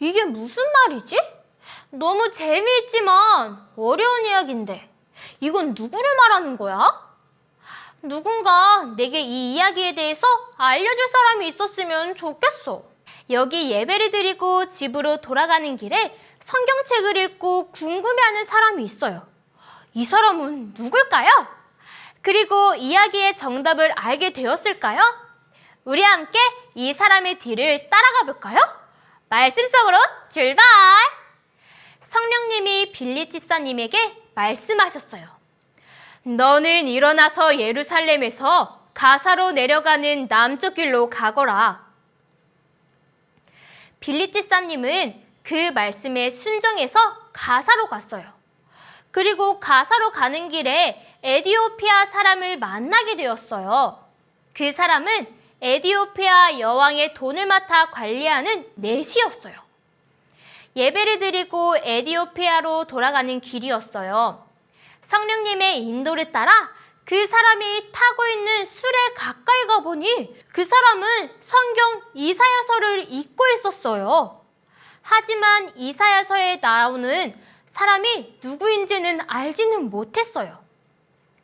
이게 무슨 말이지? 너무 재미있지만 어려운 이야기인데 이건 누구를 말하는 거야? 누군가 내게 이 이야기에 대해서 알려줄 사람이 있었으면 좋겠어. 여기 예배를 드리고 집으로 돌아가는 길에 성경책을 읽고 궁금해하는 사람이 있어요. 이 사람은 누굴까요? 그리고 이야기의 정답을 알게 되었을까요? 우리 함께 이 사람의 뒤를 따라가 볼까요? 말씀 속으로 출발! 성령님이 빌리 집사님에게 말씀하셨어요. 너는 일어나서 예루살렘에서 가사로 내려가는 남쪽 길로 가거라. 빌리 집사님은 그 말씀에 순종해서 가사로 갔어요. 그리고 가사로 가는 길에 에디오피아 사람을 만나게 되었어요. 그 사람은 에디오피아 여왕의 돈을 맡아 관리하는 넷이었어요. 예배를 드리고 에디오피아로 돌아가는 길이었어요. 성령님의 인도를 따라 그 사람이 타고 있는 술에 가까이 가보니 그 사람은 성경 이사야서를 읽고 있었어요. 하지만 이사야서에 나오는 사람이 누구인지는 알지는 못했어요.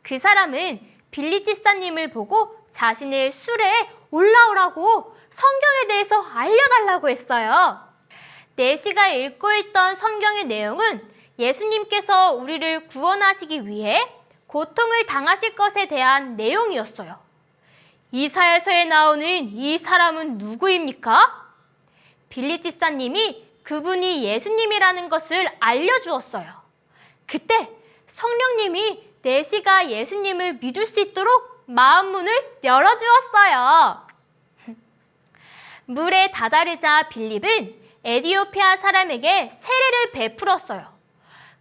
그 사람은 빌리 지사님을 보고 자신의 술에 올라오라고 성경에 대해서 알려달라고 했어요. 내시가 읽고 있던 성경의 내용은 예수님께서 우리를 구원하시기 위해 고통을 당하실 것에 대한 내용이었어요. 이사야서에 나오는 이 사람은 누구입니까? 빌리 집사님이 그분이 예수님이라는 것을 알려주었어요. 그때 성령님이 내시가 예수님을 믿을 수 있도록 마음 문을 열어주었어요. 물에 다다르자 빌립은 에디오피아 사람에게 세례를 베풀었어요.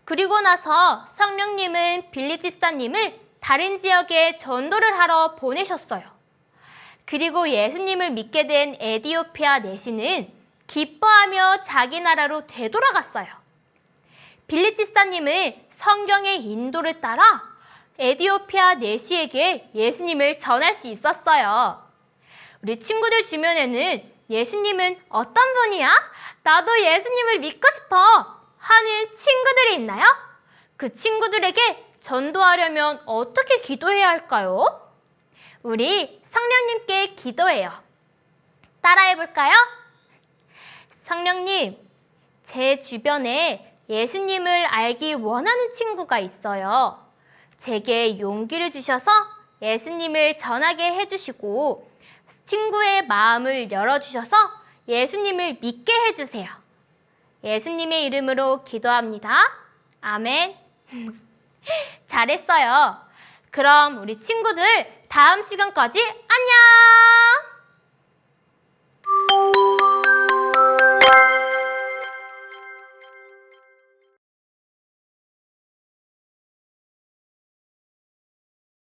그리고 나서 성령님은 빌리 집사님을 다른 지역에 전도를 하러 보내셨어요. 그리고 예수님을 믿게 된 에디오피아 내시는 기뻐하며 자기 나라로 되돌아갔어요. 빌리 집사님은 성경의 인도를 따라 에디오피아 내시에게 예수님을 전할 수 있었어요. 우리 친구들 주변에는 예수님은 어떤 분이야? 나도 예수님을 믿고 싶어 하는 친구들이 있나요? 그 친구들에게 전도하려면 어떻게 기도해야 할까요? 우리 성령님께 기도해요. 따라해 볼까요? 성령님, 제 주변에 예수님을 알기 원하는 친구가 있어요. 제게 용기를 주셔서 예수님을 전하게 해주시고 친구의 마음을 열어주셔서 예수님을 믿게 해주세요. 예수님의 이름으로 기도합니다. 아멘. 잘했어요. 그럼 우리 친구들 다음 시간까지 안녕!